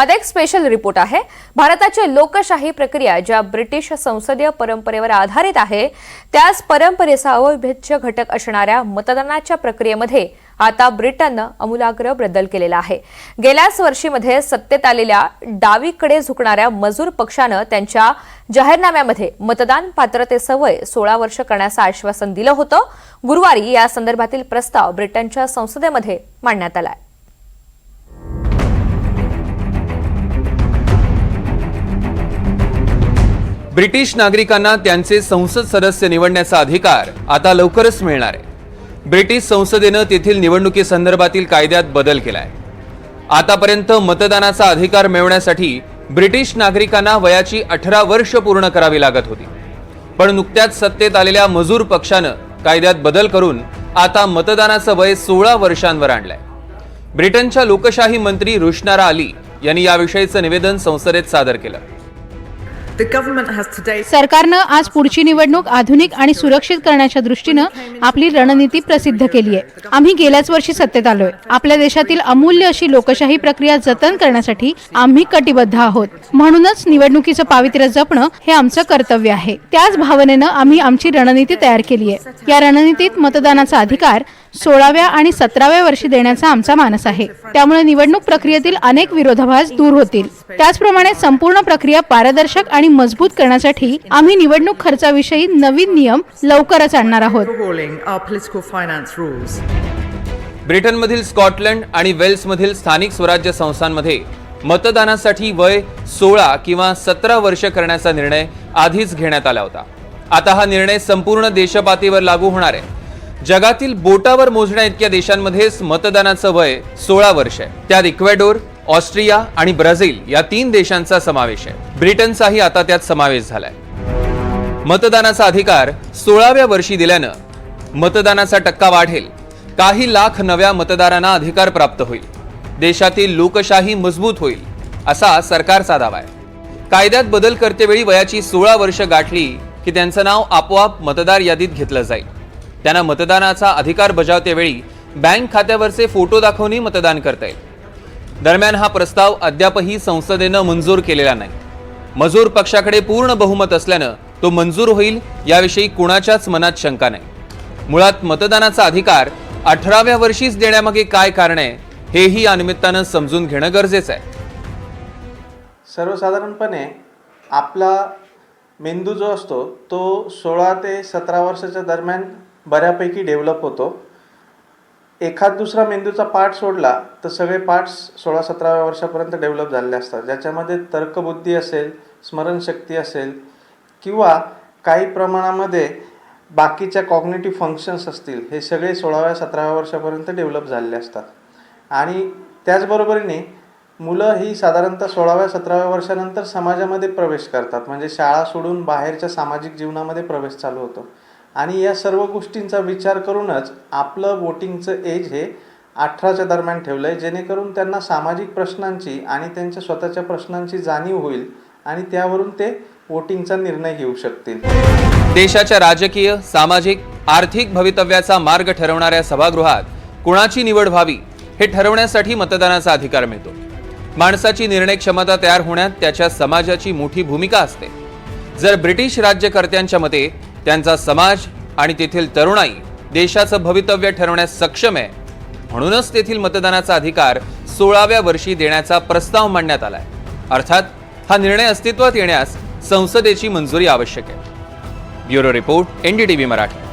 अधिक special report आहे. भारताची लोकशाही प्रक्रिया ज्या ब्रिटिश संसदीय परंपरेवर आधारित आहे त्याच परंपरेचा अविभाज्य घटक असणाऱ्या मतदानाच्या प्रक्रियेमध्ये आता ब्रिटननं अमूलाग्र बदल केलेला आहे. गेल्याच वर्षीमध्ये सत्तेत आलेल्या डावीकडे झुकणाऱ्या मजूर पक्षानं त्यांच्या जाहीरनाम्यामध्ये मतदान पात्रतेचं वय सोळा वर्ष करण्याचं आश्वासन दिलं होतं. गुरुवारी या संदर्भातील प्रस्ताव ब्रिटनच्या संसदेमध्ये मांडण्यात आला आहे ब्रिटिश नागरिकांना त्यांचे संसद सदस्य निवडण्याचा अधिकार आता लवकरच मिळणार आहे. ब्रिटिश संसदेनं तेथील निवडणुकीसंदर्भातील कायद्यात बदल केलाय. आतापर्यंत मतदानाचा अधिकार मिळवण्यासाठी ब्रिटिश नागरिकांना वयाची अठरा वर्ष पूर्ण करावी लागत होती. पण नुकत्याच सत्तेत आलेल्या मजूर पक्षानं कायद्यात बदल करून आता मतदानाचं वय सोळा वर्षांवर आणलंय. ब्रिटनच्या लोकशाही मंत्री रुशनारा अली यांनी याविषयीचं निवेदन संसदेत सादर केलं. सरकारनं आज पुढची निवडणूक आधुनिक आणि सुरक्षित करण्याच्या दृष्टीनं आपली रणनीती प्रसिद्ध केली आहे. आम्ही गेल्याच वर्षी सत्तेत आलोय. आपल्या देशातील अमूल्य अशी लोकशाही प्रक्रिया जतन करण्यासाठी आम्ही कटिबद्ध आहोत. म्हणूनच निवडणुकीचं पावित्र्य जपणं हे आमचं कर्तव्य आहे. त्याच भावनेनं आम्ही आमची रणनीती तयार केली आहे. या रणनीतीत मतदानाचा अधिकार सोळाव्या आणि सतराव्या वर्षी देण्याचा आमचा मानस आहे. त्यामुळे निवडणूक प्रक्रियेतील अनेक विरोधाभास दूर होतील. त्याचप्रमाणे संपूर्ण प्रक्रिया पारदर्शक आणि मजबूत करण्यासाठी आम्ही निवडणूक खर्चाविषयी नवीन नियम लवकरच आणणार आहोत. ब्रिटनमधील स्कॉटलंड आणि वेल्समधील स्थानिक स्वराज्य संस्थांमध्ये मतदानासाठी वय सोळा किंवा सतरा वर्ष करण्याचा निर्णय आधीच घेण्यात आला होता. आता हा निर्णय संपूर्ण देशपातळीवर लागू होणार आहे. जगातील बोटावर मोजण्या इतक्या देशांमध्येच मतदानाचं वय सोळा वर्ष आहे. त्यात इक्वेडोर ऑस्ट्रिया आणि ब्राझील या तीन देशांचा समावेश आहे. ब्रिटनचाही आता त्यात समावेश झालाय. मतदानाचा अधिकार सोळाव्या वर्षी दिल्यानं मतदानाचा टक्का वाढेल. काही लाख नव्या मतदारांना अधिकार प्राप्त होईल. देशातील लोकशाही मजबूत होईल असा सरकारचा दावा आहे. कायद्यात बदल करतेवेळी वयाची सोळा वर्ष गाठली की त्यांचं नाव आपोआप मतदार यादीत घेतलं जाईल. त्यांना मतदानाचा अधिकार बजावतेवेळी बँक खात्यावरचे फोटो दाखवूनही मतदान करता येईल. दरम्यान हा प्रस्ताव अद्यापही संसदेनं मंजूर केलेला नाही. मजूर पक्षाकडे पूर्ण बहुमत असल्यानं तो मंजूर होईल याविषयी कुणाच्याच मनात शंका नाही. मुळात मतदानाचा अधिकार अठराव्या वर्षीच देण्यामागे काय कारण आहे हेही या निमित्तानं समजून घेणं गरजेचं आहे. सर्वसाधारणपणे आपला मेंदू जो असतो तो सोळा ते सतरा वर्षाच्या दरम्यान बऱ्यापैकी डेव्हलप होतो. एखाद दुसरा मेंदूचा पार्ट सोडला तर सगळे पार्ट्स सोळा सतराव्या वर्षापर्यंत डेव्हलप झालेले असतात. ज्याच्यामध्ये तर्कबुद्धी असेल स्मरणशक्ती असेल किंवा काही प्रमाणामध्ये बाकीच्या कॉग्नेटिव्ह फंक्शन्स असतील हे सगळे सोळाव्या सतराव्या वर्षापर्यंत डेव्हलप झालेले असतात. आणि त्याचबरोबरीने मुलं ही साधारणतः सोळाव्या सतराव्या वर्षानंतर समाजामध्ये प्रवेश करतात. म्हणजे शाळा सोडून बाहेरच्या सामाजिक जीवनामध्ये प्रवेश चालू होतो. आणि या सर्व गोष्टींचा विचार करूनच आपलं वोटिंगचं एज हे अठराच्या दरम्यान ठेवलं आहे जेणेकरून त्यांना सामाजिक प्रश्नांची आणि त्यांच्या स्वतःच्या प्रश्नांची जाणीव होईल आणि त्यावरून ते वोटिंगचा निर्णय घेऊ शकतील. देशाच्या राजकीय सामाजिक आर्थिक भवितव्याचा मार्ग ठरवणाऱ्या सभागृहात कुणाची निवड व्हावी हे ठरवण्यासाठी मतदानाचा अधिकार मिळतो. माणसाची निर्णय क्षमता तयार होण्यात त्याच्या समाजाची मोठी भूमिका असते. जर ब्रिटिश राज्यकर्त्यांच्या मते त्यांचा समाज आणि तेथील तरुणाई देशाचं भवितव्य ठरवण्यास सक्षम आहे. म्हणूनच तेथील मतदानाचा अधिकार सोळाव्या वर्षी देण्याचा प्रस्ताव मांडण्यात आलाय. अर्थात हा निर्णय अस्तित्वात येण्यास संसदेची मंजुरी आवश्यक आहे. Bureau report NDTV Marathi.